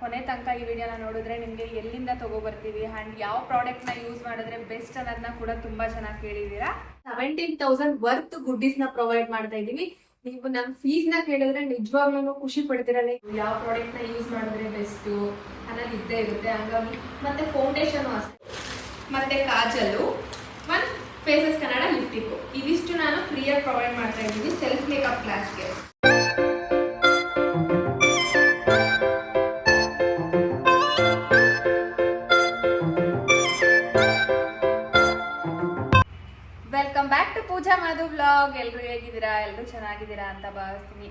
ಕೊನೆ ತನಕ ಈ ವಿಡಿಯೋನ ನೋಡಿದ್ರೆ ನಿಮಗೆ ಎಲ್ಲಿಂದ ತಗೋಬರ್ತೀವಿ ಆ್ಯಂಡ್ ಯಾವ ಪ್ರಾಡಕ್ಟ್ನ ಯೂಸ್ ಮಾಡಿದ್ರೆ ಬೆಸ್ಟ್ ಅನ್ನೋದನ್ನ ಕೂಡ ತುಂಬ ಚೆನ್ನಾಗಿ ಕೇಳಿದ್ದೀರಾ? ಸೆವೆಂಟೀನ್ ತೌಸಂಡ್ ವರ್ತ್ ಗುಡ್ಡೀಸ್ನ ಪ್ರೊವೈಡ್ ಮಾಡ್ತಾ ಇದ್ದೀವಿ. ನೀವು ನಮ್ಮ ಫೀಸ್ನ ಕೇಳಿದ್ರೆ ನಿಜವಾಗ್ಲೂ ಖುಷಿ ಪಡ್ತಿರಲ್ಲ ಯಾವ ಪ್ರಾಡಕ್ಟ್ನ ಯೂಸ್ ಮಾಡಿದ್ರೆ ಬೆಸ್ಟು ಅನ್ನೋದು ಇದ್ದೇ ಇರುತ್ತೆ, ಹಂಗಾಗಿ ಮತ್ತೆ ಫೌಂಡೇಶನು ಅಷ್ಟೇ. ಮತ್ತೆ kajal one faces Kannada lipstick ಇದಿಷ್ಟು ನಾನು ಫ್ರೀಯಾಗಿ ಪ್ರೊವೈಡ್ ಮಾಡ್ತಾ ಇದ್ದೀನಿ ಸೆಲ್ಫ್ ಮೇಕಪ್ ಕ್ಲಾಸ್ಗೆ ಮಧು ಬ್ಲಾಗ್ ಎಲ್ಲರೂ ಹೇಗಿದ್ದೀರಾ ಎಲ್ಲರೂ ಚೆನ್ನಾಗಿದ್ದೀರಾ ಅಂತ ಭಾವಿಸ್ತೀನಿ.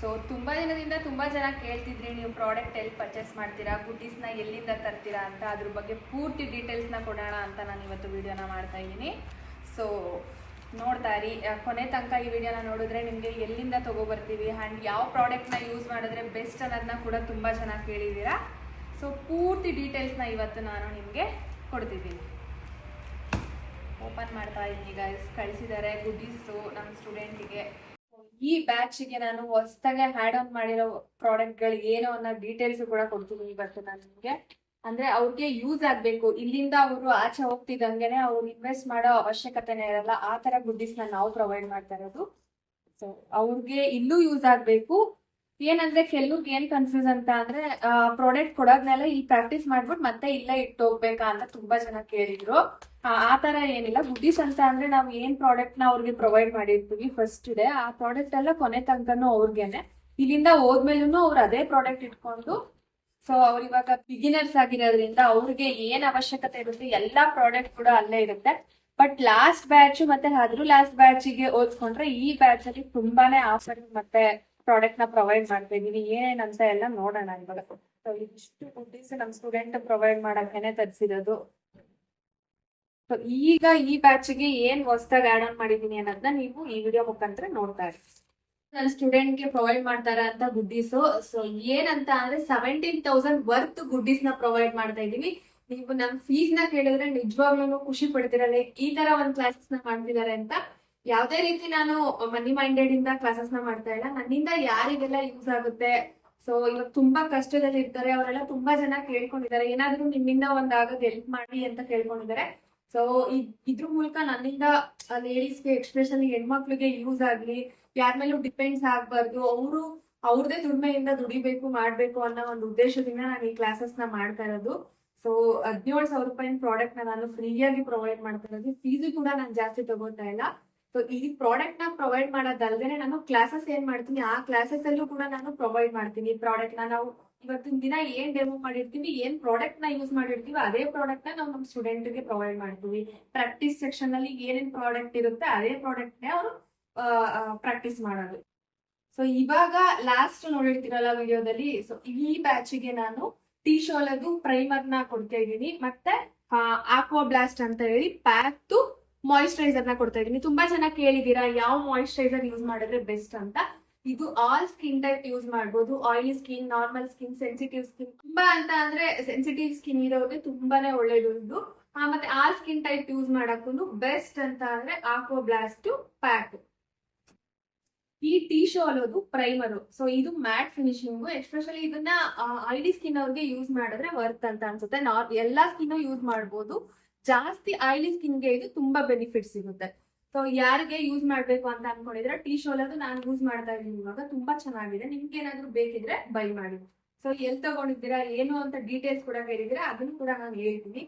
ಸೊ ತುಂಬ ದಿನದಿಂದ ತುಂಬ ಜನ ಕೇಳ್ತಿದ್ರಿ, ನೀವು ಪ್ರಾಡಕ್ಟ್ ಎಲ್ಲಿ ಪರ್ಚೇಸ್ ಮಾಡ್ತೀರಾ ಗುಡ್ಡೀಸ್ನ ಎಲ್ಲಿಂದ ತರ್ತೀರಾ ಅಂತ, ಅದ್ರ ಬಗ್ಗೆ ಪೂರ್ತಿ ಡೀಟೇಲ್ಸ್ನ ಕೊಡೋಣ ಅಂತ ನಾನು ಇವತ್ತು ವಿಡಿಯೋನ ಮಾಡ್ತಾ ಇದ್ದೀನಿ. ಸೊ ನೋಡ್ತಾ ಇರಿ ಕೊನೆ ತನಕ ಈ ವಿಡಿಯೋನ ನೋಡಿದ್ರೆ ನಿಮಗೆ ಎಲ್ಲಿಂದ ತಗೋಬರ್ತೀವಿ ಆ್ಯಂಡ್ ಯಾವ ಪ್ರಾಡಕ್ಟ್ನ ಯೂಸ್ ಮಾಡಿದ್ರೆ ಬೆಸ್ಟ್ ಅನ್ನೋದನ್ನ ಕೂಡ ತುಂಬ ಚೆನ್ನಾಗಿ ಕೇಳಿದ್ದೀರಾ. ಸೊ ಪೂರ್ತಿ ಡೀಟೇಲ್ಸ್ನ ಇವತ್ತು ನಾನು ನಿಮಗೆ ಕೊಡ್ತಿದ್ದೀನಿ. ಓಪನ್ ಮಾಡ್ತಾ ಇದ್ದೀನಿ ಗೈಸ್ ಕಳಿಸಿದ್ದಾರೆ ಗುಡ್ಡೀಸು ನಮ್ಮ ಸ್ಟೂಡೆಂಟಿಗೆ ಈ ಬ್ಯಾಚಿಗೆ ನಾನು ಹೊಸ್ತಾಗೆ ಹ್ಯಾಡ್ ಆನ್ ಮಾಡಿರೋ ಪ್ರಾಡಕ್ಟ್ಗಳು ಏನೋ ಅನ್ನೋ ಡೀಟೇಲ್ಸ್ ಕೂಡ ಕೊಡ್ತೀನಿ ಇವತ್ತು ನಾನು ನಿಮಗೆ. ಅಂದ್ರೆ ಅವ್ರಿಗೆ ಯೂಸ್ ಆಗ್ಬೇಕು. ಇಲ್ಲಿಂದ ಅವರು ಆಚೆ ಹೋಗ್ತಿದ್ದಂಗೆನೆ ಅವ್ರು ಇನ್ವೆಸ್ಟ್ ಮಾಡೋ ಅವಶ್ಯಕತೆನೇ ಇರಲ್ಲ. ಆ ತರ ಗುಡ್ಡೀಸ್ನ ನಾವು ಪ್ರೊವೈಡ್ ಮಾಡ್ತಾ ಇರೋದು. ಸೊ ಅವ್ರಿಗೆ ಇಲ್ಲೂ ಯೂಸ್ ಆಗ್ಬೇಕು. ಏನಂದ್ರೆ ಕೆಲವ್ರಿಗೆ ಏನ್ ಕನ್ಫ್ಯೂಸ್ ಅಂತ ಅಂದ್ರೆ ಪ್ರಾಡಕ್ಟ್ ಕೊಡೋದ್ನೆಲ್ಲ ಇಲ್ಲಿ ಪ್ರಾಕ್ಟೀಸ್ ಮಾಡ್ಬಿಟ್ಟು ಮತ್ತೆ ಇಲ್ಲೇ ಇಟ್ಟು ಹೋಗ್ಬೇಕಾ ಅಂತ ತುಂಬಾ ಜನ ಕೇಳಿದ್ರು. ಆ ತರ ಏನಿಲ್ಲ. ಗುಡ್ಡೀಸ್ ಅಂತ ಅಂದ್ರೆ ನಾವು ಏನ್ ಪ್ರಾಡಕ್ಟ್ನ ಅವ್ರಿಗೆ ಪ್ರೊವೈಡ್ ಮಾಡಿರ್ತೀವಿ ಫಸ್ಟ್ ಡೇ ಆ ಪ್ರಾಡಕ್ಟ್ ಎಲ್ಲ ಕೊನೆ ತನಕನೂ ಅವ್ರಿಗೆನೆ. ಇಲ್ಲಿಂದ ಹೋದ್ಮೇಲೂ ಅವ್ರು ಅದೇ ಪ್ರಾಡಕ್ಟ್ ಇಟ್ಕೊಂಡು ಸೊ ಅವ್ರು ಇವಾಗ ಬಿಗಿನರ್ಸ್ ಆಗಿರೋದ್ರಿಂದ ಅವ್ರಿಗೆ ಏನ್ ಅವಶ್ಯಕತೆ ಇರುತ್ತೆ ಎಲ್ಲಾ ಪ್ರಾಡಕ್ಟ್ ಕೂಡ ಅಲ್ಲೇ ಇರುತ್ತೆ. ಬಟ್ ಲಾಸ್ಟ್ ಬ್ಯಾಚ್ ಮತ್ತೆ ಅದ್ರ ಲಾಸ್ಟ್ ಬ್ಯಾಚ್ಗೆ ಹೋಲ್ಸ್ಕೊಂಡ್ರೆ ಈ ಬ್ಯಾಚ್ ಅಲ್ಲಿ ತುಂಬಾನೇ ಆಫರ್ ಮತ್ತೆ ಪ್ರಾಡಕ್ಟ್ನ ಪ್ರೊವೈಡ್ ಮಾಡ್ತಾ ಇದೀವಿ ಏನೇನಂತ ಎಲ್ಲ ನೋಡೋಣ ಇವಾಗ. ಸೊ ಇಷ್ಟು ಗುಡ್ಡೀಸ್ ನಮ್ ಸ್ಟೂಡೆಂಟ್ ಪ್ರೊವೈಡ್ ಮಾಡಕ್ಕೇನೆ ತರಿಸಿರೋದು. ಸೊ ಈಗ ಈ ಬ್ಯಾಚ್ಗೆ ಏನ್ ಹೊಸದಾಗಿ ಆಡ್ ಆನ್ ಮಾಡಿದೀನಿ ಅನ್ನೋದನ್ನ ನೀವು ಈ ವಿಡಿಯೋ ಮುಖಾಂತರ ನೋಡ್ತಾ ಇರಿ. ನನ್ನ ಸ್ಟೂಡೆಂಟ್ಗೆ ಪ್ರೊವೈಡ್ ಮಾಡ್ತಾರ ಅಂತ ಗುಡ್ಡೀಸು ಸೊ ಏನಂತ ಅಂದ್ರೆ ಸೆವೆಂಟೀನ್ ತೌಸಂಡ್ ವರ್ತ್ ಗುಡ್ಡೀಸ್ನ ಪ್ರೊವೈಡ್ ಮಾಡ್ತಾ ಇದೀವಿ ನೀವು ನಮ್ ಫೀಸ್ನ ಕೇಳಿದ್ರೆ ನಿಜವಾಗ್ಲೂ ಖುಷಿ ಪಡ್ತಿರಲ್ಲ. ಈ ತರ ಒಂದ್ ಕ್ಲಾಸಸ್ನ ಮಾಡ್ತಿದ್ದಾರೆ ಅಂತ ಯಾವ್ದೇ ರೀತಿ ನಾನು ಮನಿ ಮೈಂಡೆಡ್ ಇಂದ ಕ್ಲಾಸಸ್ನ ಮಾಡ್ತಾ ಇಲ್ಲ. ನನ್ನಿಂದ ಯಾರಿಗೆಲ್ಲ ಯೂಸ್ ಆಗುತ್ತೆ? ಸೊ ಇವಾಗ ತುಂಬಾ ಕಷ್ಟದಲ್ಲಿ ಇರ್ತಾರೆ. ಅವರೆಲ್ಲ ತುಂಬಾ ಜನ ಕೇಳ್ಕೊಂಡಿದ್ದಾರೆ. ಏನಾದ್ರೂ ನಿಮ್ಮಿಂದ ಒಂದ್ ಆಗದ್ ಹೆಲ್ಪ್ ಮಾಡಿ ಅಂತ ಕೇಳ್ಕೊಂಡಿದ್ದಾರೆ. ಸೊ ಇದ್ರ ಮೂಲಕ ನನ್ನಿಂದ ಲೇಡೀಸ್ಗೆ ಎಕ್ಸ್ಪ್ರೆಷನ್ ಹೆಣ್ಮಕ್ಳಿಗೆ ಯೂಸ್ ಆಗ್ಲಿ, ಯಾರ ಮೇಲೂ ಡಿಪೆಂಡ್ಸ್ ಆಗ್ಬಾರ್ದು, ಅವರು ಅವ್ರದೇ ದುಡಿಮೆಯಿಂದ ದುಡಿಬೇಕು, ಮಾಡ್ಬೇಕು ಅನ್ನೋ ಒಂದು ಉದ್ದೇಶದಿಂದ ನಾನು ಈ ಕ್ಲಾಸಸ್ನ ಮಾಡ್ತಾ ಇರೋದು. ಸೊ ಹದಿನೇಳು ಸಾವಿರ ರೂಪಾಯಿ ಪ್ರಾಡಕ್ಟ್ ನಾನು ಫ್ರೀಯಾಗಿ ಪ್ರೊವೈಡ್ ಮಾಡ್ತಾ ಇರೋದು. ಫೀಸು ಕೂಡ ನಾನು ಜಾಸ್ತಿ ತಗೋತಾ ಇಲ್ಲ. ಈ ಪ್ರಾಡಕ್ಟ್ನ ಪ್ರೊವೈಡ್ ಮಾಡೋದಲ್ದೇನೆ ನಾನು ಕ್ಲಾಸಸ್ ಏನ್ ಮಾಡ್ತೀನಿ, ಆ ಕ್ಲಾಸಸ್ ಅಲ್ಲೂ ಕೂಡ ನಾನು ಪ್ರೊವೈಡ್ ಮಾಡ್ತೀನಿ. ಪ್ರಾಡಕ್ಟ್ನ ನಾವು ಇವತ್ತಿನ ದಿನ ಏನ್ ಡೆಮೋ ಮಾಡಿರ್ತೀವಿ, ಏನ್ ಪ್ರಾಡಕ್ಟ್ನ ಯೂಸ್ ಮಾಡಿರ್ತೀವಿ ಅದೇ ಪ್ರಾಡಕ್ಟ್ನ ನಾವು ನಮ್ಮ ಸ್ಟೂಡೆಂಟ್ಗೆ ಪ್ರೊವೈಡ್ ಮಾಡ್ತೀವಿ. ಪ್ರಾಕ್ಟೀಸ್ ಸೆಕ್ಷನ್ ಅಲ್ಲಿ ಏನೇನ್ ಪ್ರಾಡಕ್ಟ್ ಇರುತ್ತೆ ಅದೇ ಪ್ರಾಡಕ್ಟ್ ನೇ ಅವರು ಪ್ರಾಕ್ಟೀಸ್ ಮಾಡೋದು. ಸೊ ಇವಾಗ ಲಾಸ್ಟ್ ನೋಡಿರ್ತೀರಲ್ಲ ವಿಡಿಯೋದಲ್ಲಿ ಸೊ ಈ ಬ್ಯಾಚಿಗೆ ನಾನು ಟಿ ಶೋಲದು ಪ್ರೈಮರ್ನ ಕೊಡ್ತಾ ಇದ್ದೀನಿ. ಮತ್ತೆ ಆಕ್ವಾ ಬ್ಲಾಸ್ಟ್ ಅಂತ ಹೇಳಿ ಪ್ಯಾಕ್ ಮಾಯಿಶ್ಚರೈಸರ್ನ ಕೊಡ್ತಾ ಇದ್ದೀನಿ. ತುಂಬಾ ಜನ ಕೇಳಿದೀರಾ ಯಾವ ಮಾಯಿಶ್ಚರೈಸರ್ ಯೂಸ್ ಮಾಡಿದ್ರೆ ಬೆಸ್ಟ್ ಅಂತ? ಇದು ಆಲ್ ಸ್ಕಿನ್ ಟೈಪ್ ಯೂಸ್ ಮಾಡ್ಬೋದು. Oily skin normal skin sensitive skin ತುಂಬಾ ಅಂತ ಅಂದ್ರೆ ಸೆನ್ಸಿಟಿವ್ ಸ್ಕಿನ್ ಇರೋರಿಗೆ ತುಂಬಾನೇ ಒಳ್ಳೇದು ಇದು. ಮತ್ತೆ ಆಲ್ ಸ್ಕಿನ್ ಟೈಪ್ ಯೂಸ್ ಮಾಡಕ್ಕೂ ಬೆಸ್ಟ್ ಅಂತ ಅಂದ್ರೆ ಆಕೋ ಬ್ಲಾಸ್ಟ್ ಪ್ಯಾಕ್ ಈ ಟಿ ಶೋ ಅನ್ನೋದು ಪ್ರೈಮರ್ ಸೊ ಇದು ಮ್ಯಾಟ್ ಫಿನಿಶಿಂಗ್ ಎಸ್ಪೆಷಲಿ ಇದನ್ನ ಆಯಿಲಿ ಸ್ಕಿನ್ ಅವ್ರಿಗೆ ಯೂಸ್ ಮಾಡಿದ್ರೆ ವರ್ತ್ ಅಂತ ಅನ್ಸುತ್ತೆ. ನಾರ್ ಎಲ್ಲಾ ಸ್ಕಿನ್ ಯೂಸ್ ಮಾಡ್ಬೋದು. ಜಾಸ್ತಿ ಆಯಿಲಿ ಸ್ಕಿನ್ಗೆ ಇದು ತುಂಬಾ ಬೆನಿಫಿಟ್ ಸಿಗುತ್ತೆ. ಸೊ ಯಾರಿಗೆ ಯೂಸ್ ಮಾಡ್ಬೇಕು ಅಂತ ಅನ್ಕೊಂಡಿದ್ರೆ ಟಿ ಶೋಲದು ನಾನು ಯೂಸ್ ಮಾಡ್ತಾ ಇದ್ದೀನಿ ಇವಾಗ, ತುಂಬಾ ಚೆನ್ನಾಗಿದೆ. ನಿಮ್ಗೆ ಏನಾದ್ರು ಬೇಕಿದ್ರೆ ಬೈ ಮಾಡಿ. ಸೊ ಎಲ್ಲಿ ತಗೊಂಡಿದ್ದೀರಾ, ಏನು ಅಂತ ಡೀಟೇಲ್ಸ್ ಕೂಡ ಕೇಳಿದ್ರೆ ಅದನ್ನು ಕೂಡ ನಾನು ಹೇಳ್ತೀನಿ.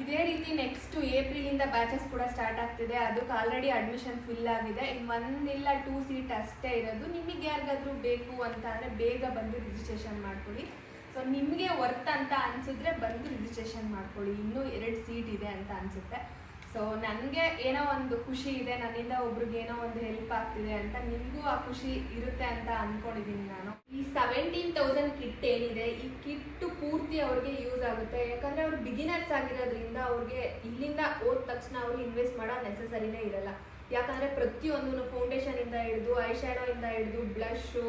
ಇದೇ ರೀತಿ ನೆಕ್ಸ್ಟ್ ಏಪ್ರಿಲ್ ಇಂದ ಬ್ಯಾಚಸ್ ಕೂಡ ಸ್ಟಾರ್ಟ್ ಆಗ್ತಿದೆ. ಅದಕ್ಕೆ ಆಲ್ರೆಡಿ ಅಡ್ಮಿಷನ್ ಫಿಲ್ ಆಗಿದೆ. ಇನ್ನು ಒಂದಿಲ್ಲ ಟೂ ಸೀಟ್ ಅಷ್ಟೇ ಇರೋದು. ನಿಮಗೆ ಯಾರಿಗಾದ್ರೂ ಬೇಕು ಅಂತ ಅಂದ್ರೆ ಬೇಗ ಬಂದು ರಿಜಿಸ್ಟ್ರೇಷನ್ ಮಾಡ್ಕೊಳ್ಳಿ. ಸೊ ನಿಮಗೆ ವರ್ತ್ ಅಂತ ಅನಿಸಿದ್ರೆ ಬಂದು ರಿಜಿಸ್ಟ್ರೇಷನ್ ಮಾಡ್ಕೊಳ್ಳಿ. ಇನ್ನೂ ಎರಡು ಸೀಟ್ ಇದೆ ಅಂತ ಅನಿಸುತ್ತೆ. ಸೊ ನನಗೆ ಏನೋ ಒಂದು ಖುಷಿ ಇದೆ, ನನ್ನಿಂದ ಒಬ್ರಿಗೆ ಏನೋ ಒಂದು ಹೆಲ್ಪ್ ಆಗ್ತಿದೆ ಅಂತ ನಿಮಗೂ ಆ ಖುಷಿ ಇರುತ್ತೆ ಅಂತ ಅಂದ್ಕೊಂಡಿದ್ದೀನಿ ನಾನು. ಈ ಸೆವೆಂಟೀನ್ ತೌಸಂಡ್ ಕಿಟ್ ಏನಿದೆ, ಈ ಕಿಟ್ ಪೂರ್ತಿ ಅವ್ರಿಗೆ ಯೂಸ್ ಆಗುತ್ತೆ. ಯಾಕಂದರೆ ಅವ್ರು ಬಿಗಿನರ್ಸ್ ಆಗಿರೋದ್ರಿಂದ ಅವ್ರಿಗೆ ಇಲ್ಲಿಂದ ಹೋದ ತಕ್ಷಣ ಅವ್ರಿಗೆ ಇನ್ವೆಸ್ಟ್ ಮಾಡೋ ನೆಸಸರಿನೇ ಇರಲ್ಲ. ಯಾಕಂದರೆ ಪ್ರತಿಯೊಂದು ಫೌಂಡೇಶನಿಂದ ಹಿಡಿದು ಐ ಇಂದ ಹಿಡಿದು ಬ್ಲಷು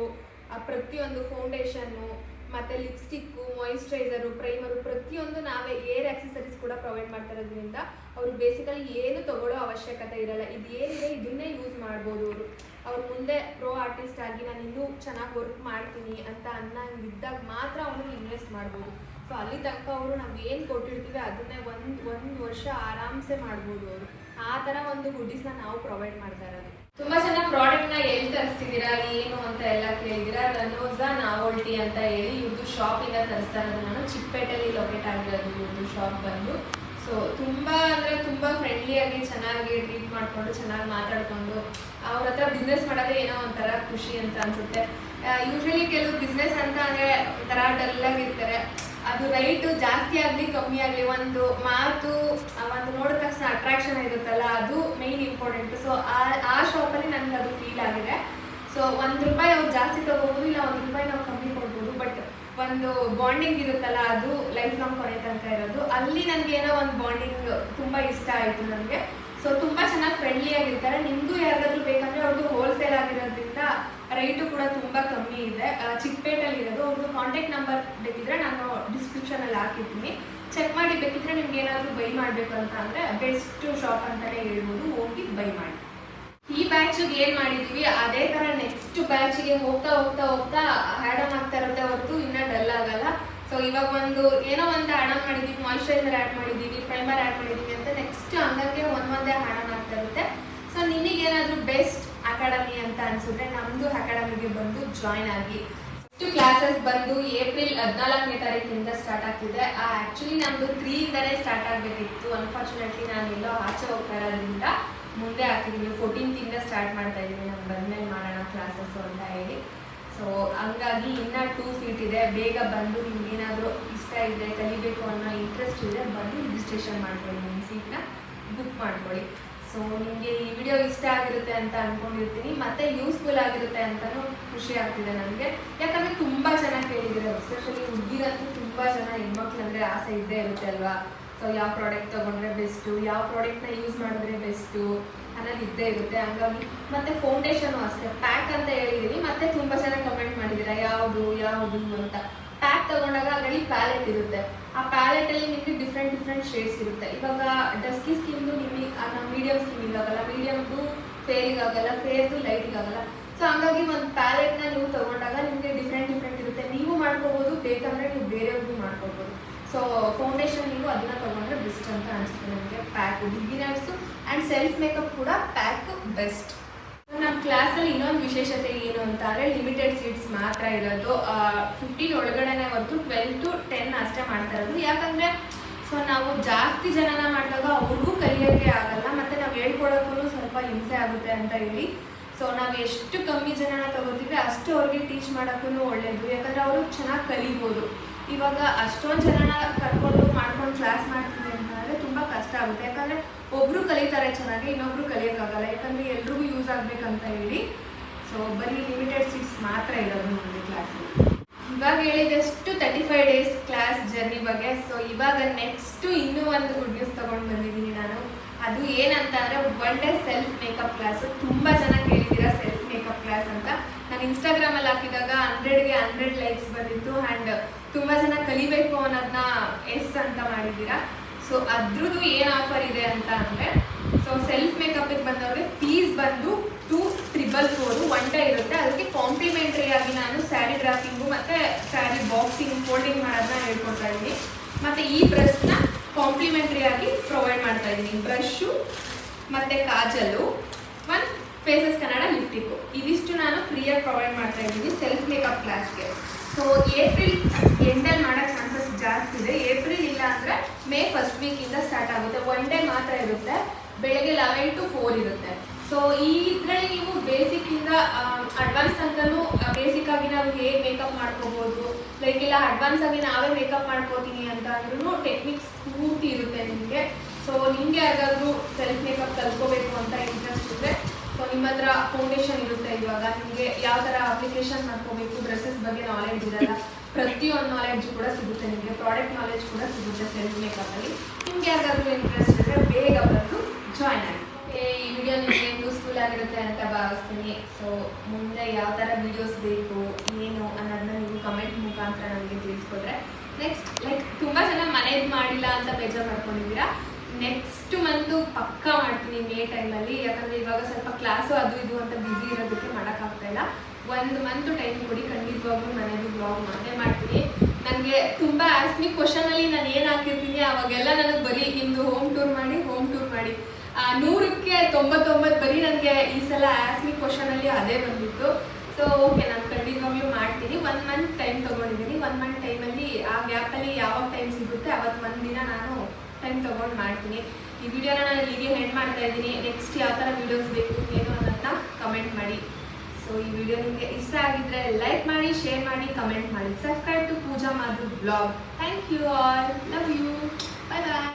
ಆ ಪ್ರತಿಯೊಂದು ಫೌಂಡೇಶನ್ನು ಮತ್ತೆ ಲಿಪ್ಸ್ಟಿಕ್ಕು ಮಾಯಿಶ್ಚರೈಸರು ಪ್ರೈಮರು ಪ್ರತಿಯೊಂದು ನಾವೇ ಏರ್ ಆಕ್ಸೆಸರೀಸ್ ಕೂಡ ಪ್ರೊವೈಡ್ ಮಾಡ್ತಾ ಇರೋದ್ರಿಂದ ಅವರು ಬೇಸಿಕಲಿ ಏನು ತಗೊಳ್ಳೋ ಅವಶ್ಯಕತೆ ಇರಲ್ಲ. ಇದು ಏನಿದೆ ಇದನ್ನೇ ಯೂಸ್ ಮಾಡ್ಬೋದು ಅವರು. ಅವ್ರ ಮುಂದೆ ಪ್ರೋ ಆರ್ಟಿಸ್ಟ್ ಆಗಿ ನಾನು ಇನ್ನೂ ಚೆನ್ನಾಗಿ ವರ್ಕ್ ಮಾಡ್ತೀನಿ ಅಂತ ಅನ್ನಂಗಿದ್ದಾಗ ಮಾತ್ರ ಅವನು ಇನ್ವೆಸ್ಟ್ ಮಾಡ್ಬೋದು. ಸೊ ಅಲ್ಲಿ ತನಕ ಅವರು ನಾವು ಏನು ಕೊಟ್ಟಿರ್ತೀವಿ ಅದನ್ನೇ ಒಂದು ಒಂದು ವರ್ಷ ಆರಾಮ್ಸೆ ಮಾಡ್ಬೋದು ಅವರು. ಆ ಥರ ಒಂದು ಗುಡ್ಡಿಸ್ನ ನಾವು ಪ್ರೊವೈಡ್ ಮಾಡ್ತಾ ಇರೋದು. ತುಂಬಾ ಜನ ಪ್ರಾಡಕ್ಟ್ನ ಎಲ್ಲಿ ತರಿಸ್ತಿದ್ದೀರಾ, ಏನು ಅಂತ ಎಲ್ಲ ಕೇಳಿದಿರಾ ರನೋಜಾ ನಾವೋಲ್ಟಿ ಅಂತ ಹೇಳಿ ಇವ್ರದ್ದು ಶಾಪ್ ಇಂದ ತರಿಸ್ತಾ ಇರೋದು ನಾನು ಚಿಕ್ಕಪೇಟೆಯಲ್ಲಿ ಲೊಕೇಟ್ ಆಗಿರೋದು ಇವ್ರದ್ದು ಶಾಪ್ ಬಂದು. ಸೊ ತುಂಬಾ ಅಂದ್ರೆ ತುಂಬಾ ಫ್ರೆಂಡ್ಲಿ ಆಗಿ ಚೆನ್ನಾಗಿ ಟ್ರೀಟ್ ಮಾಡ್ಕೊಂಡು, ಚೆನ್ನಾಗಿ ಮಾತಾಡ್ಕೊಂಡು, ಅವ್ರ ಹತ್ರ ಬಿಸ್ನೆಸ್ ಮಾಡೋದೇ ಏನೋ ಒಂಥರ ಖುಷಿ ಅಂತ ಅನ್ಸುತ್ತೆ. ಯೂಶಲಿ ಕೆಲವು ಬಿಸ್ನೆಸ್ ಅಂತ ಅಂದ್ರೆ ಒಂಥರ ಡಲ್ ಆಗಿರ್ತಾರೆ ಅದು ರೈಟ್ ಜಾಸ್ತಿ ಆಗಲಿ, ಕಮ್ಮಿ ಆಗಲಿ, ಒಂದು ಮಾತು ಒಂದು ನೋಡಿದ ತಕ್ಷಣ ಅಟ್ರಾಕ್ಷನ್ ಇರುತ್ತಲ್ಲ, ಅದು ಮೇನ್ ಇಂಪಾರ್ಟೆಂಟ್ ಸೊ ಆ ಆ ಶಾಪಲ್ಲಿ ನನಗೆ ಅದು ಫೀಲ್ ಆಗಿದೆ ಸೊ ಒಂದು ರೂಪಾಯಿ ಅವ್ರು ಜಾಸ್ತಿ ತಗೋಬೋದು, ಇಲ್ಲ ಒಂದು ರೂಪಾಯಿ ನಾವು ಕಮ್ಮಿ ಕೊಡ್ಬೋದು ಬಟ್ ಒಂದು ಬಾಂಡಿಂಗ್ ಇರುತ್ತಲ್ಲ, ಅದು ಲೈಫ್ ಲಾಂಗ್ ಕೊನೆ ತನಕ ಇರೋದು. ಅಲ್ಲಿ ನನಗೆ ಏನೋ ಒಂದು ಬಾಂಡಿಂಗ್ ತುಂಬ ಇಷ್ಟ ಆಯಿತು ನನಗೆ. ಸೊ ತುಂಬ ಚೆನ್ನಾಗಿ ಫ್ರೆಂಡ್ಲಿ ಆಗಿರ್ತಾರೆ. ನಿಮಗೂ ಯಾರಿಗಾದ್ರೂ ಬೇಕಂದರೆ ಅವ್ರದ್ದು ಹೋಲ್ಸೇಲ್ ಆಗಿರೋದ್ರಿಂದ ರೈಟು ಕೂಡ ತುಂಬ ಕಮ್ಮಿ ಇದೆ. ಚಿಕ್ಕಪೇಟಲ್ಲಿ ಇರೋದು. ಅವ್ರದ್ದು ಕಾಂಟ್ಯಾಕ್ಟ್ ನಂಬರ್ ಬೇಕಿದ್ರೆ ನಾನು ಡಿಸ್ಕ್ರಿಪ್ಷನಲ್ಲಿ ಹಾಕಿರ್ತೀನಿ. ಚೆಕ್ ಮಾಡಿ ಬೇಕಿದ್ರೆ ನಿಮ್ಗೆ ಏನಾದರೂ ಬೈ ಮಾಡಬೇಕು ಅಂತ ಅಂದರೆ ಬೆಸ್ಟ್ ಶಾಪ್ ಅಂತಲೇ ಹೇಳ್ಬೋದು. ಹೋಗಿ ಬೈ ಮಾಡಿ. ಈ ಬ್ಯಾಚ್ಗೆ ಏನ್ ಮಾಡಿದೀವಿ? ಅದೇ ತರ ನೆಕ್ಸ್ಟ್ ಬ್ಯಾಚ್ಗೆ ಹೋಗ್ತಾ ಹೋಗ್ತಾ ಹೋಗ್ತಾ ಹ್ಯಾಡಮ್ ಆಗ್ತಾ ಇರುತ್ತೆ ಹೊರತು ಇನ್ನ ಡಲ್ ಆಗಲ್ಲ. ಸೊ ಇವಾಗ ಒಂದು ಏನೋ ಒಂದು ಆಡಮ್ ಆನ್ ಮಾಡಿದೀವಿ ಮಾಯಿಶ್ಚರೈಸರ್ ಆ್ಯಡ್ ಮಾಡಿದೀವಿ ಪ್ರೈಮರ್ ಆ್ಯಡ್ ಮಾಡಿದೀವಿ ಅಂತ ನೆಕ್ಸ್ಟ್ ಹಂಗಂಗೆ ಒಂದೊಂದೇ ಹ್ಯಾಡ್ ಆನ್ ಆಗ್ತಾ ಇರುತ್ತೆ. ಸೊ ನಿನಗೇನಾದ್ರೂ ಬೆಸ್ಟ್ ಅಕಾಡೆಮಿ ಅಂತ ಅನ್ಸಿದ್ರೆ ನಮ್ದು ಅಕಾಡೆಮಿಗೆ ಬಂದು ಜಾಯ್ನ್ ಆಗಿ. ಕ್ಲಾಸಸ್ ಬಂದು ಏಪ್ರಿಲ್ ಹದಿನಾಲ್ಕನೇ ತಾರೀಕಿಂದ ಸ್ಟಾರ್ಟ್ ಆಗ್ತಿದೆ. ಆಕ್ಚುಲಿ ನಮ್ದು ತ್ರೀ ಇಂದಾನೇ ಸ್ಟಾರ್ಟ್ ಆಗಬೇಕಿತ್ತು. ಅನ್ಫಾರ್ಚುನೇಟ್ಲಿ ನಾನು ಎಲ್ಲೋ ಆಚೆ ಹೋಗ್ತಾ ಇರೋದ್ರಿಂದ. ಮುಂದೆ ಹಾಕಿದ್ದೀವಿ ಫೋರ್ಟೀನ್ತ್ ಇಂದ ಸ್ಟಾರ್ಟ್ ಮಾಡ್ತಾ ಇದ್ದೀವಿ ನಾನು ಬಂದ್ಮೇಲೆ ಮಾಡೋಣ ಕ್ಲಾಸಸ್ಸು ಅಂತ ಹೇಳಿ. ಸೊ ಹಂಗಾಗಿ ಇನ್ನೂ ಟೂ ಸೀಟ್ ಇದೆ. ಬೇಗ ಬಂದು ನಿಮ್ಗೆ ಏನಾದರೂ ಇಷ್ಟ ಇದೆ ಕಲಿಬೇಕು ಅನ್ನೋ ಇಂಟ್ರೆಸ್ಟ್ ಇದೆ ಬಂದು ರಿಜಿಸ್ಟ್ರೇಷನ್ ಮಾಡ್ಕೊಳ್ಳಿ. ನಿಮ್ಮ ಸೀಟ್ನ ಬುಕ್ ಮಾಡ್ಕೊಳ್ಳಿ. ಸೊ ನಿಮಗೆ ಈ ವಿಡಿಯೋ ಇಷ್ಟ ಆಗಿರುತ್ತೆ ಅಂತ ಅಂದ್ಕೊಂಡಿರ್ತೀನಿ ಮತ್ತೆ ಯೂಸ್ಫುಲ್ ಆಗಿರುತ್ತೆ ಅಂತಲೂ ಖುಷಿ ಆಗ್ತಿದೆ ನನಗೆ. ಯಾಕಂದರೆ ತುಂಬ ಚೆನ್ನಾಗಿ ಕೇಳಿದ್ದೀರ. ಎಸ್ಪೆಷಲಿ ಹುಡುಗಿರಂತೂ ತುಂಬ ಜನ ಹೆಣ್ಮಕ್ಳು ಆಸೆ ಇದ್ದೇ ಇರುತ್ತೆ ಅಲ್ವಾ? ಸೊ ಯಾವ ಪ್ರಾಡಕ್ಟ್ ತಗೊಂಡ್ರೆ ಬೆಸ್ಟು ಯಾವ ಪ್ರಾಡಕ್ಟ್ನ ಯೂಸ್ ಮಾಡಿದ್ರೆ ಬೆಸ್ಟು ಅನ್ನೋದು ಇದ್ದೇ ಇರುತ್ತೆ. ಹಂಗಾಗಿ ಮತ್ತೆ ಫೌಂಡೇಶನು ಅಷ್ಟೇ. ಪ್ಯಾಕ್ ಅಂತ ಹೇಳಿದ್ದೀನಿ ಮತ್ತೆ ತುಂಬಾ ಜನ ಕಮೆಂಟ್ ಮಾಡಿದ್ದೀರಾ ಯಾವುದು ಯಾವುದು ಅಂತ. ಪ್ಯಾಕ್ ತಗೊಂಡಾಗ ಅದರಲ್ಲಿ ಪ್ಯಾಲೆಟ್ ಇರುತ್ತೆ. ಆ ಪ್ಯಾಲೆಟ್ ಅಲ್ಲಿ ನಿಮಗೆ ಡಿಫ್ರೆಂಟ್ ಡಿಫ್ರೆಂಟ್ ಶೇಡ್ಸ್ ಇರುತ್ತೆ. ಇವಾಗ ಡಸ್ಕಿ ಸ್ಕಿನ್ದು ನಿಮಗೆ ಮೀಡಿಯಂ ಸ್ಕಿನ್ನಿಗೆ ಆಗಲ್ಲ ಮೀಡಿಯಮ್ದು ಫೇರಿಗಾಗಲ್ಲ ಫೇರ್ದು ಲೈಟಿಗಾಗಲ್ಲ ಸೊ ಹಂಗಾಗಿ ಒಂದು ಪ್ಯಾಲೆಟ್ನ ನೀವು ತಗೊಂಡಾಗ ನಿಮಗೆ ಡಿಫ್ರೆಂಟ್ ಡಿಫ್ರೆಂಟ್ ಇರುತ್ತೆ. ನೀವು ಮಾಡ್ಕೋಬೋದು, ಬೇಕಂದ್ರೆ ನೀವು ಬೇರೆಯವ್ರಿಗೂ ಮಾಡ್ಕೋಬೋದು. ಸೊ ಫೌಂಡೇಶನ್ ನೀವು ಅದನ್ನ ತಗೊಂಡ್ರೆ ಬೆಸ್ಟ್ ಅಂತ ಅನಿಸುತ್ತೆ ನಮಗೆ pack beginners and self makeup ಕೂಡ ಪ್ಯಾಕ್ ಬೆಸ್ಟ್ ನಮ್ಮ ಕ್ಲಾಸಲ್ಲಿ ಇನ್ನೊಂದು ವಿಶೇಷತೆ ಏನು ಅಂತ ಅಂದರೆ ಲಿಮಿಟೆಡ್ ಸೀಟ್ಸ್ ಮಾತ್ರ ಇರೋದು. ಫಿಫ್ಟೀನ್ ಒಳಗಡೆನೆ ಹೊರತು ಟ್ವೆಲ್ ಟು ಟೆನ್ ಅಷ್ಟೇ ಮಾಡ್ತಾ ಇರೋದು. ಯಾಕಂದರೆ ಸೊ ನಾವು ಜಾಸ್ತಿ ಜನನ ಮಾಡಿದಾಗ ಅವ್ರಿಗೂ ಕಲಿಯೋಕ್ಕೆ ಆಗಲ್ಲ, ಮತ್ತು ನಾವು ಹೇಳ್ಕೊಡೋಕ್ಕೂ ಸ್ವಲ್ಪ ಹಿಂಸೆ ಆಗುತ್ತೆ ಅಂತ ಹೇಳಿ. ಸೊ ನಾವು ಎಷ್ಟು ಕಮ್ಮಿ ಜನನ ತಗೋತೀವಿ ಅಷ್ಟು ಅವ್ರಿಗೆ ಟೀಚ್ ಮಾಡೋಕ್ಕೂ ಒಳ್ಳೇದು. ಯಾಕಂದರೆ ಅವರು ಚೆನ್ನಾಗಿ ಕಲಿಬೋದು. ಇವಾಗ ಅಷ್ಟೊಂದು ಜನನ ಕರ್ಕೊಂಡು ಮಾಡ್ಕೊಂಡು ಕ್ಲಾಸ್ ಮಾಡ್ತೀವಿ ಅಂತಂದರೆ ತುಂಬ ಕಷ್ಟ ಆಗುತ್ತೆ. ಯಾಕಂದರೆ ಒಬ್ರು ಕಲಿತಾರೆ ಚೆನ್ನಾಗಿ, ಇನ್ನೊಬ್ರು ಕಲಿಯೋಕ್ಕಾಗಲ್ಲ. ಯಾಕಂದರೆ ಎಲ್ರಿಗೂ ಯೂಸ್ ಆಗ್ಬೇಕಂತ ಹೇಳಿ. ಸೊ ಬರೀ ಲಿಮಿಟೆಡ್ ಸೀಟ್ಸ್ ಮಾತ್ರ ಇರೋದು ನಮಗೆ ಕ್ಲಾಸಲ್ಲಿ ಇವಾಗ ಹೇಳಿದಷ್ಟು thirty five days class journey ಬಗ್ಗೆ. ಸೊ ಇವಾಗ ನೆಕ್ಸ್ಟ್ ಇನ್ನೂ ಒಂದು ಗುಡ್ ನ್ಯೂಸ್ ತಗೊಂಡು ಬಂದಿದ್ದೀನಿ ನಾನು. ಅದು ಏನಂತ ಅಂದರೆ one day self makeup class ತುಂಬ ಜನ ಕೇಳಿದ್ದೀರಾ ಸೆಲ್ಫ್ ಮೇಕಪ್ ಕ್ಲಾಸ್ ಅಂತ? ನಾನು ಇನ್ಸ್ಟಾಗ್ರಾಮಲ್ಲಿ ಹಾಕಿದಾಗ ಹಂಡ್ರೆಡ್ಗೆ ಹಂಡ್ರೆಡ್ ಲೈಕ್ಸ್ ಬಂದಿತ್ತು ಆ್ಯಂಡ್ ತುಂಬ ಜನ ಕಲಿಬೇಕು ಅನ್ನೋದನ್ನ ಎಸ್ ಅಂತ ಮಾಡಿದ್ದೀರಾ? ಸೊ ಅದ್ರದ್ದು ಏನು ಆಫರ್ ಇದೆ ಅಂತ ಅಂದರೆ ಸೊ ಸೆಲ್ಫ್ ಮೇಕಪ್ಪಿಗೆ ಬಂದವ್ರಿಗೆ ಫೀಸ್ ಬಂದು two triple four one day ಇರುತ್ತೆ. ಅದಕ್ಕೆ ಕಾಂಪ್ಲಿಮೆಂಟ್ರಿ ಆಗಿ ನಾನು ಸ್ಯಾರಿ ಡ್ರಾಫಿಂಗು ಮತ್ತು ಸ್ಯಾರಿ ಬಾಕ್ಸಿಂಗ್ ಫೋಲ್ಡಿಂಗ್ ಮಾಡೋದನ್ನ ಹೇಳ್ಕೊಡ್ತಾ ಇದ್ದೀನಿ. ಮತ್ತು ಈ ಬ್ರಷ್ನ ಕಾಂಪ್ಲಿಮೆಂಟ್ರಿ ಆಗಿ ಪ್ರೊವೈಡ್ ಮಾಡ್ತಾ ಇದ್ದೀನಿ. ಬ್ರಷು ಮತ್ತು ಕಾಜಲು ಒಂದು ಫೇಸಸ್ ಕನ್ನಡ ಲಿಫ್ಟಿಕ್ಕು ಇದಿಷ್ಟು ನಾನು ಫ್ರೀಯಾಗಿ ಪ್ರೊವೈಡ್ ಮಾಡ್ತಾ ಇದ್ದೀನಿ ಸೆಲ್ಫ್ ಮೇಕಪ್ ಕ್ಲಾಸ್ಗೆ ಸೊ ಏಪ್ರಿಲ್ ಎಂಡಲ್ಲಿ ಮಾಡೋ ಚಾನ್ಸಸ್ ಜಾಸ್ತಿ ಇದೆ. ಏಪ್ರಿಲ್ ಇಲ್ಲ ಅಂದರೆ ಮೇ ಫಸ್ಟ್ ವೀಕಿಂದ ಸ್ಟಾರ್ಟ್ ಆಗುತ್ತೆ. ಒನ್ ಡೇ ಮಾತ್ರ ಇರುತ್ತೆ. ಬೆಳಗ್ಗೆ ಲೆವೆನ್ ಟು ಫೋರ್ ಇರುತ್ತೆ. ಸೊ ಈ ಇದರಲ್ಲಿ ನೀವು ಬೇಸಿಕ್ಕಿಂದ ಅಡ್ವಾನ್ಸ್ ತನಕನೂ ಬೇಸಿಕ್ ಆಗಿ ನಾವು ಹೇಗೆ ಮೇಕಪ್ ಮಾಡ್ಕೋಬೋದು? ಲೈಕ್ ಇಲ್ಲ ಅಡ್ವಾನ್ಸ್ ಆಗಿ ನಾವೇ ಮೇಕಪ್ ಮಾಡ್ಕೋತೀನಿ ಅಂತ ಅಂದ್ರೂ ಟೆಕ್ನಿಕ್ಸ್ ಪೂರ್ತಿ ಇರುತ್ತೆ ನಿಮಗೆ. ಸೊ ನಿಮಗೆ ಯಾರಿಗಾದ್ರೂ ಸೆಲ್ಫ್ ಮೇಕಪ್ ಕಲ್ತ್ಕೋಬೇಕು ಅಂತ ಇಂಟ್ರೆಸ್ಟ್ ಇದ್ದರೆ ಸೊ ನಿಮ್ಮ ಹತ್ರ ಫೌಂಡೇಶನ್ ಇರುತ್ತೆ ಇವಾಗ. ನಿಮಗೆ ಯಾವ ಥರ ಅಪ್ಲಿಕೇಶನ್ ಮಾಡ್ಕೋಬೇಕು ಡ್ರೆಸ್ಸಸ್ ಬಗ್ಗೆ ನಾಲೆಡ್ಜ್ ಇರಲ್ಲ, ಪ್ರತಿಯೊಂದು ನಾಲೆಡ್ಜ್ ಕೂಡ ಸಿಗುತ್ತೆ ನಿಮಗೆ ಪ್ರಾಡಕ್ಟ್ ನಾಲೆಡ್ಜ್ ಕೂಡ ಸಿಗುತ್ತೆ ಸೆಲ್ಫ್ ಮೇಕಪ್ಪಲ್ಲಿ ನಿಮ್ಗೆ ಯಾರಿಗಾದ್ರೂ ಇಂಟ್ರೆಸ್ಟ್ ಇದ್ದರೆ ಬೇಗ ಬಂದು ಜಾಯ್ನ್ ಆಗಿ. ಈ ವಿಡಿಯೋ ನಿಮಗೆ ಯೂಸ್ಫುಲ್ ಆಗಿರುತ್ತೆ ಅಂತ ಭಾವಿಸ್ತೀನಿ. ಸೊ ಮುಂದೆ ಯಾವ ಥರ ವಿಡಿಯೋಸ್ ಬೇಕು, ಏನು ಅನ್ನೋದನ್ನ ನೀವು ಕಮೆಂಟ್ ಮುಖಾಂತರ ನನಗೆ ತಿಳಿಸ್ಕೊಟ್ರೆ. ನೆಕ್ಸ್ಟ್ ಲೈಕ್ ತುಂಬ ಜನ ಮನೇದು ಮಾಡಿಲ್ಲ ಅಂತ ಬೇಜಾರು ಮಾಡ್ಕೊಂಡಿದ್ದೀರಾ ನೆಕ್ಸ್ಟ್ ಮಂತು ಪಕ್ಕಾ ಮಾಡ್ತೀನಿ ಮೇ ಟೈಮಲ್ಲಿ ಯಾಕಂದ್ರೆ ಇವಾಗ ಸ್ವಲ್ಪ ಕ್ಲಾಸು ಅದು ಇದು ಅಂತ ಬ್ಯುಸಿ ಇರೋದಕ್ಕೆ ಮಾಡೋಕ್ಕಾಗ್ತಾ ಇಲ್ಲ. ಒಂದು ಮಂತ್ ಟೈಮ್ ಕೊಡಿ, ಖಂಡಿತವಾಗ್ಲೂ ಮನೆಯಲ್ಲಿ ಬ್ಲಾಗ್ ಮಾಡೇ ಮಾಡ್ತೀನಿ. ನನಗೆ ತುಂಬ ಆಸ್ಮಿ ಕ್ವಶನಲ್ಲಿ ನಾನು ಏನು ಹಾಕಿರ್ತೀನಿ ಅವಾಗೆಲ್ಲ ನನಗೆ ಬರೀ ನಿಮ್ಮದು ಹೋಮ್ ಟೂರ್ ಮಾಡಿ ಹೋಮ್ ಟೂರ್ ಮಾಡಿ. ನೂರಕ್ಕೆ ತೊಂಬತ್ತೊಂಬತ್ತು ಬರೀ ನನಗೆ ಈ ಸಲ ಆಸ್ಮಿ ಕ್ವಶನಲ್ಲಿ ಅದೇ ಬಂದಿತ್ತು. ಸೊ ಓಕೆ ನಾನು ಖಂಡಿತವಾಗ್ಲೂ ಮಾಡ್ತೀನಿ. ಒನ್ ಮಂತ್ ಟೈಮ್ ತೊಗೊಂಡಿದ್ದೀನಿ ಒನ್ ಮಂತ್ ಟೈಮಲ್ಲಿ ಆ ಗ್ಯಾಪಲ್ಲಿ ಯಾವಾಗ ಟೈಮ್ ಸಿಗುತ್ತೆ ಅವತ್ತು ಒಂದು ದಿನ ನಾನು ಟೈಮ್ ತೊಗೊಂಡು ಮಾಡ್ತೀನಿ. ಈ ವಿಡಿಯೋನ ನಾನು ಇಲ್ಲಿಗೆ ಹೆಂಡ್ ಮಾಡ್ತಾ ಇದ್ದೀನಿ. ನೆಕ್ಸ್ಟ್ ಯಾವ ಥರ ವೀಡಿಯೋಸ್ ಬೇಕು, ಏನು ಅನ್ನೋದನ್ನ ಕಮೆಂಟ್ ಮಾಡಿ. ಸೊ ಈ ವಿಡಿಯೋ ನಿಮಗೆ ಇಷ್ಟ ಆಗಿದ್ರೆ ಲೈಕ್ ಮಾಡಿ ಶೇರ್ ಮಾಡಿ ಕಮೆಂಟ್ ಮಾಡಿ. Subscribe to Pooja Madhu blog thank you all love you bye bye